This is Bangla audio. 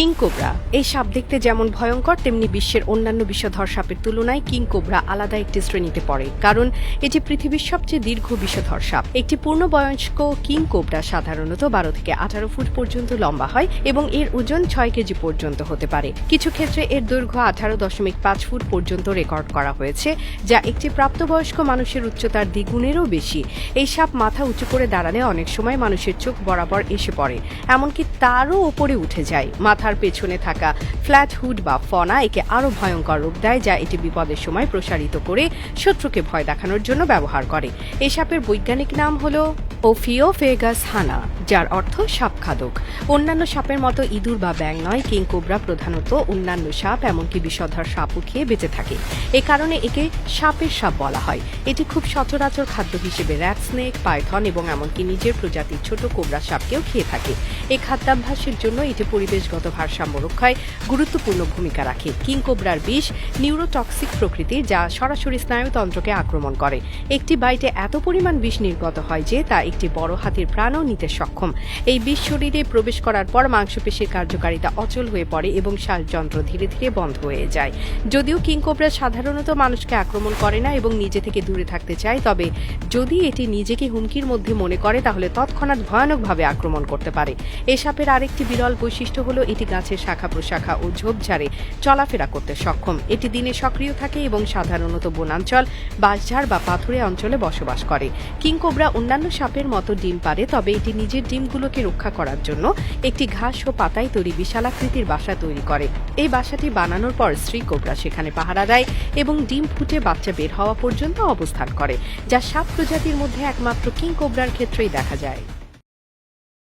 King cobra. এই সাপ দেখতে যেমন ভয়ঙ্কর, তেমনি বিশ্বের অন্যান্য বিষধর সাপের তুলনায় কিং কোবরা আলাদা একটি শ্রেণীতে পড়ে, কারণ এটি পৃথিবীর সবচেয়ে দীর্ঘ বিষধর সাপ। একটি পূর্ণবয়স্ক কিং কোবরা সাধারণত বারো থেকে আঠারো ফুট পর্যন্ত লম্বা হয় এবং এর ওজন ছয় কেজি পর্যন্ত হতে পারে। কিছু ক্ষেত্রে এর দৈর্ঘ্য আঠারো দশমিক পাঁচ ফুট পর্যন্ত রেকর্ড করা হয়েছে, যা একটি প্রাপ্তবয়স্ক মানুষের উচ্চতার দ্বিগুণেরও বেশি। এই সাপ মাথা উঁচু করে দাঁড়ালে অনেক সময় মানুষের চোখ বরাবর এসে পড়ে, এমনকি তারও ওপরে উঠে যায়। মাথার পেছনে থাকা ফ্ল্যাট হুড বা ফনা একে আরও ভয়ঙ্কর রূপ দেয়, যা এটি বিপদের সময় প্রসারিত করে শত্রুকে ভয় দেখানোর জন্য ব্যবহার করে। এই সাপের বৈজ্ঞানিক নাম হলো ওফিওফেগাস হানা। যার অর্থ সাপ খাদক। অন্যান্য সাপের মতো ইঁদুর বা ব্যাং নয়, কিং কোবরা প্রধানত অন্যান্য সাপ, এমনকি বিষধর সাপও খেয়ে বেঁচে থাকে। এ কারণে একে সাপের সাপ বলা হয়। এটি খুব সচরাচর খাদ্য হিসেবে র্যাট, স্নেক, পাইথন এবং এমনকি নিজের প্রজাতির ছোট কোবরা সাপকেও খেয়ে থাকে। এই খাদ্যাভ্যাসের জন্য এটি পরিবেশগত ভারসাম্য রক্ষায় গুরুত্বপূর্ণ ভূমিকা রাখে। কিং কোবরার বিষ নিউরোটক্সিক প্রকৃতির যা সরাসরি স্নায়ুতন্ত্রকে আক্রমণ করে। একটি বাইটে এত পরিমাণ বিষ নির্গত হয় যে তা একটি বড় হাতির প্রাণও নিতে সক্ষম এই বিষ শরীরে প্রবেশ করার পর মাংসপেশির কার্যকারিতা অচল হয়ে পড়ে এবং শ্বাসযন্ত্র ধীরে ধীরে বন্ধ হয়ে যায়। যদিও কিং কোবরা সাধারণত মানুষকে আক্রমণ করে না এবং নিজে থেকে দূরে থাকতে চায়, তবে যদি এটি নিজেকে হুমকির মধ্যে মনে করে, তাহলে তৎক্ষণাৎ ভয়ানকভাবে আক্রমণ করতে পারে। এ সাপের আরেকটি বিরল বৈশিষ্ট্য হলো এটি গাছের শাখা প্রশাখা ও ঝোপঝাড়ে চলাফেরা করতে সক্ষম। এটি দিনে সক্রিয় থাকে এবং সাধারণত বনাঞ্চল, বাঁশঝাড় বা পাথুরে অঞ্চলে বসবাস করে। কিং কোবরা অন্যান্য সাপের মতো ডিম পারে তবে এটি নিজের ডিমগুলোকে রক্ষা করার জন্য একটি ঘাস ও পাতায় তৈরি বিশালাকৃতির বাসা তৈরি করে। এই বাসাটি বানানোর পর স্ত্রী কোবরা সেখানে পাহারা দেয় এবং ডিম ফুটে বাচ্চা বের হওয়া পর্যন্ত অবস্থান করে, যা সাত প্রজাতির মধ্যে একমাত্র কিং কোবরার ক্ষেত্রেই দেখা যায়।